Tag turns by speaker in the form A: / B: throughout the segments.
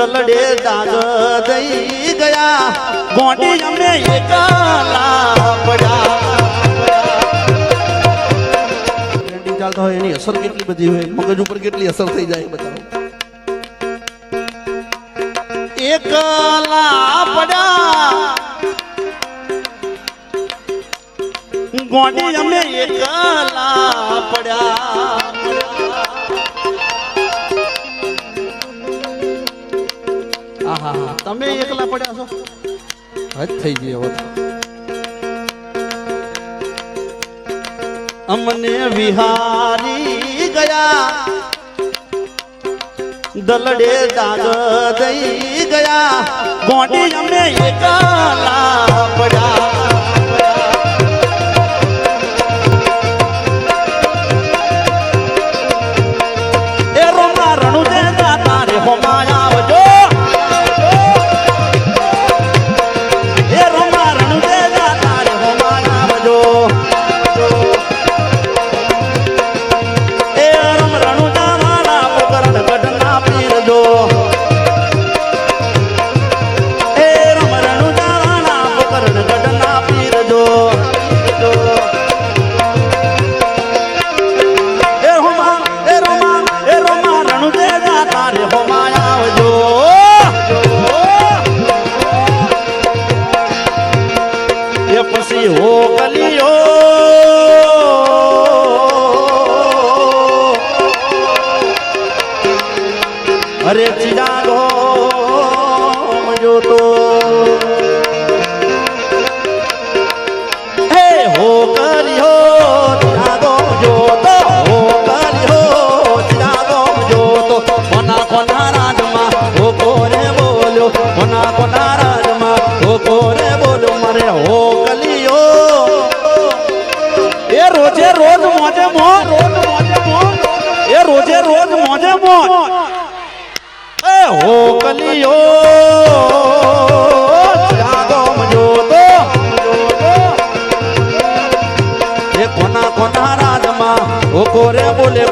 A: દલડે ડાગ દઈ ગયા. ગોંડી અમે એકલા પડ્યા. ટ્રેન્ડિંગ હોય એની અસર કેટલી બધી હોય? મગજ ઉપર કેટલી અસર થઈ જાય બધા બતાવો. એકલા પડ્યા. ગોંડી અમે એકલા પડ્યા. તમે એકલા પડ્યા છો? હજ થઈ ગઈ હવે અમને વિહારી ગયા. દલડે દાદ દઈ ગયા. ગોંડી અમે એકલા પડ્યા. અરે ચિરાગો જોતો હે હો કલિયો ચિરાગો જોતો હો કલિયો ચિરાગો જોતો કોના કોના રાજમાં હો કોરે બોલ્યો? કોના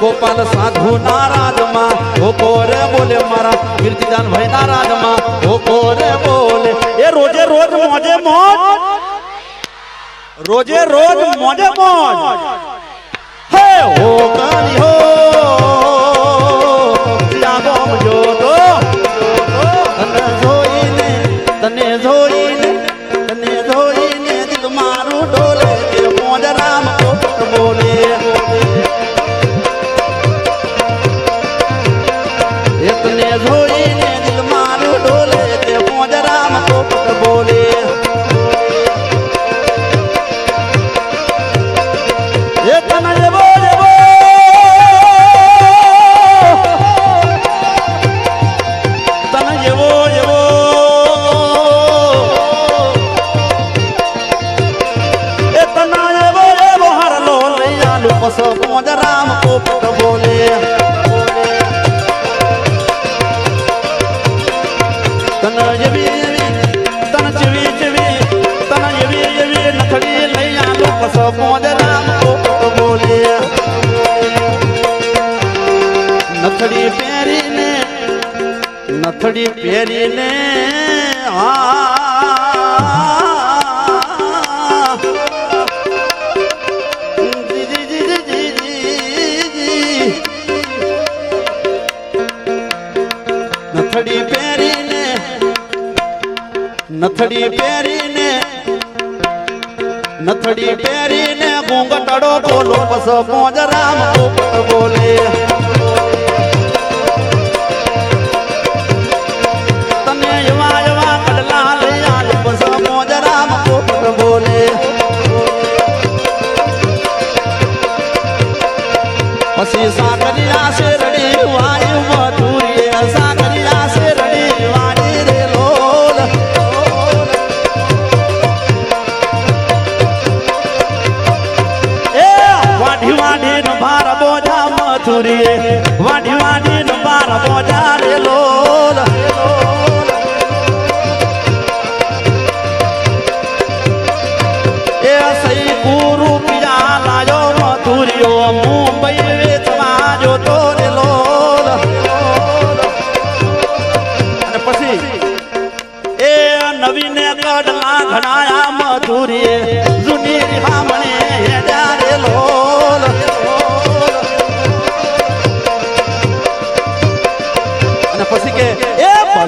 A: ગોપાલ સાધુ ના રાજમાં ઓ કોરે બોલે મારા કીર્તિદાન ભાઈ ના રાજમાં ઓ કોરે બોલે, એ રોજે રોજ મોજે મોજ. રોજે રોજ મોજે મોજ. હે, હો કાલી હો. મોજ રામ પોપટ બોલે નથડી પહેરીને નથડી પહેરીને. નથડી પહેરીને નથડી પહેરીને નથડી પહેરીને ઘૂંઘટડો બોલો બસ મોજ રામ બોલે. મથુરી વાઢી વાઢી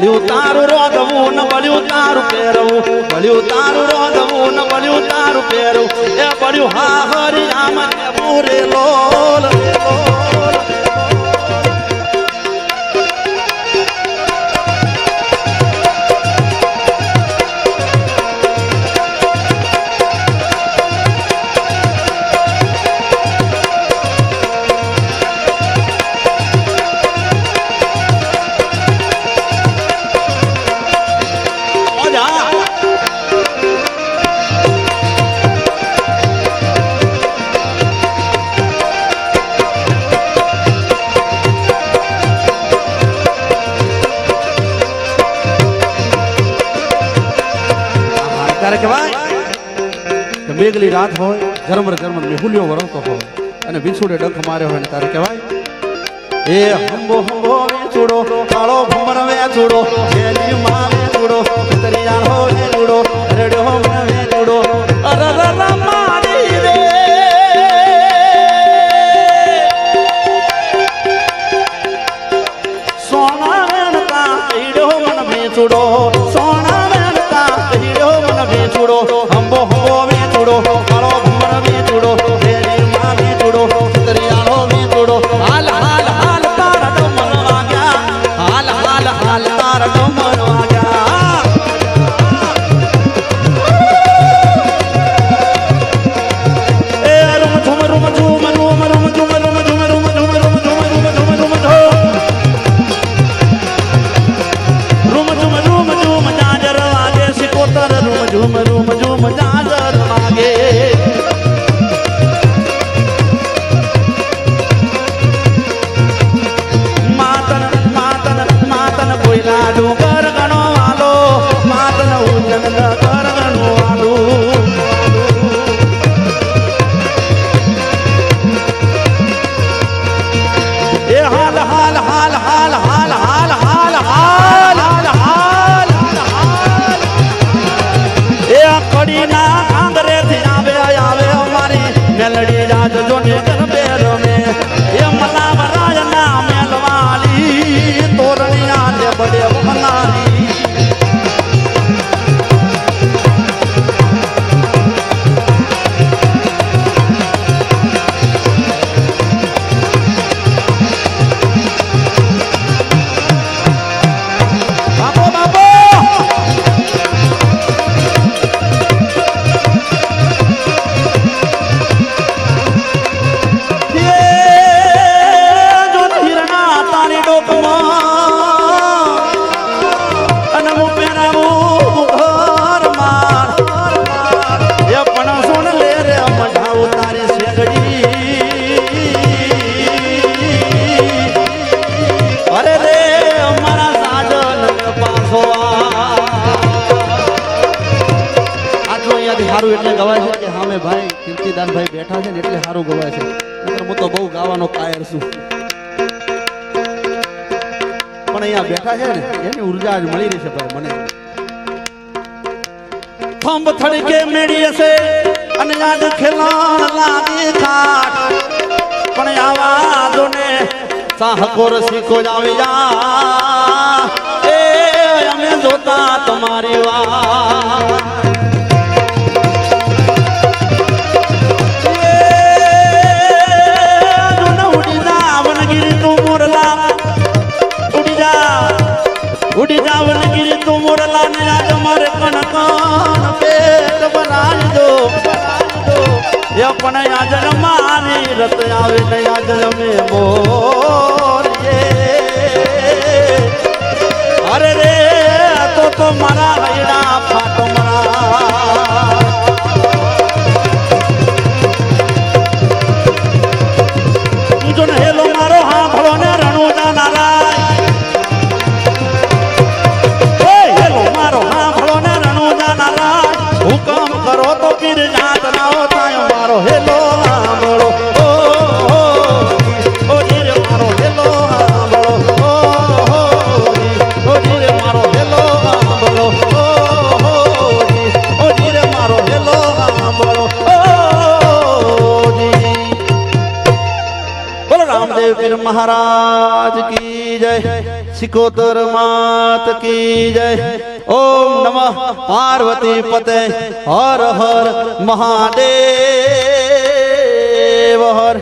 A: ભલ્યું તારું રોધવું, ન ભલ્યું તારું પહેરવું. ભલ્યું તારું રોધવું, ન ભલ્યું તારું પહેરવું. એ ભલ્યું હા હરિ રામ પૂરે કે મેઘલી રાત હોય ઝરમર ઝરમર મેહુલિયો વરસતો હોય અને વિછુડે ડંખ માર્યો હોય ને તારે કહેવાય, એ હંબો હંબો વેચુડો, કાળો ભમર વેચુડો, જેલી માં વેચુડો તરિયાણ હો વેચુડો રેડો મને વેચુડો. અરર મારી રે. સોના વેણતા ઈડ્યો મન વેચુડો સોના કીર્તિદાન બેઠા છે ને એટલે સારું ગવાય છે. નહીંતર હું તો બહુ ગાવાનો કાયર છું. પણ અહીંયા બેઠા છે ને, એની ઊર્જા જ મળી રહી છે ભાઈ મને. થંભ થડકે મેળી હશે અને આજ ખેલાણ લાગે ખાટ પણ આવા ને સાહકોર શીખો જ જા. એ અમે જોતા તમારી વાત. પણ આજ મારી રત આવે ને આજ અમે મોરીએ અરે રે તો તો મારા હૈડા પીર મહારાજ કી જય સિકોતર માત કી જય ઓમ નમઃ પાર્વતી પતે હર હર મહાદેવ હર